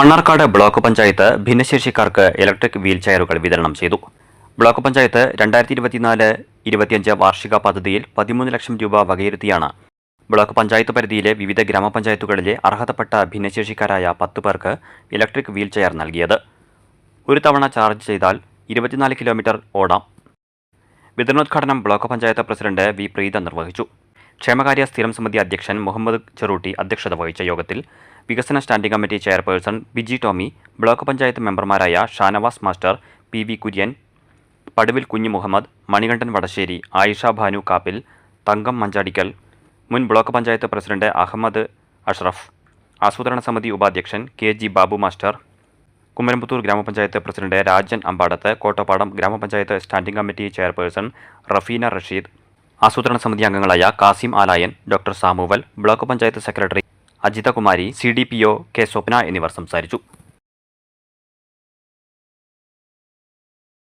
Mannarkkad block panchayat ഭിന്നശേഷിക്കാർക്ക് electric wheel ചെയറുകൾ വിതരണം ചെയ്തു. ബ്ലോക്ക് പഞ്ചായത്ത് രണ്ടായിരത്തി ഇരുപത്തിനാല് ഇരുപത്തിയഞ്ച് വാർഷിക പദ്ധതിയിൽ പതിമൂന്ന് ലക്ഷം രൂപ വകയിരുത്തിയാണ്. ബ്ലോക്ക് പഞ്ചായത്ത് പരിധിയിലെ വിവിധ ഗ്രാമപഞ്ചായത്തുകളിലെ അർഹതപ്പെട്ട ഭിന്നശേഷിക്കാരായ പത്ത് പേർക്ക് ഇലക്ട്രിക് വീൽ ചെയർ നൽകിയത്. ഒരു തവണ ചാർജ് ചെയ്താൽ ഇരുപത്തിനാല് കിലോമീറ്റർ ഓടാം. വിതരണോദ്ഘാടനം block panchayat president V Preetha നിർവഹിച്ചു. ക്ഷേമകാര്യ സ്ഥിരം സമിതി അധ്യക്ഷൻ മുഹമ്മദ് ചെറൂട്ടി അധ്യക്ഷത വഹിച്ച യോഗത്തിൽ വികസന standing committee chairperson Biji Tomy block panchayat മെമ്പർമാരായ Shanavas master P V Kurian പടുവിൽ Kunju Muhammad Manikandan Vadasseri Ayisha Bhanu Kappil Thankam Manjadikkal മുൻ ബ്ലോക്ക് പഞ്ചായത്ത് പ്രസിഡന്റ് അഹമ്മദ് അഷ്റഫ് ആസൂത്രണ സമിതി ഉപാധ്യക്ഷൻ K G Babu master Kumarampathur ഗ്രാമപഞ്ചായത്ത് പ്രസിഡന്റ് രാജൻ അമ്പാടത്ത് കോട്ടപ്പാടം ഗ്രാമപഞ്ചായത്ത് standing committee chairperson Rafeena Rasheed ആസൂത്രണ സമിതി അംഗങ്ങളായ Kasim Alayan doctor Samuel block panchayat secretary Ajithakumari C D P O K Swapna എന്നിവർ സംസാരിച്ചു.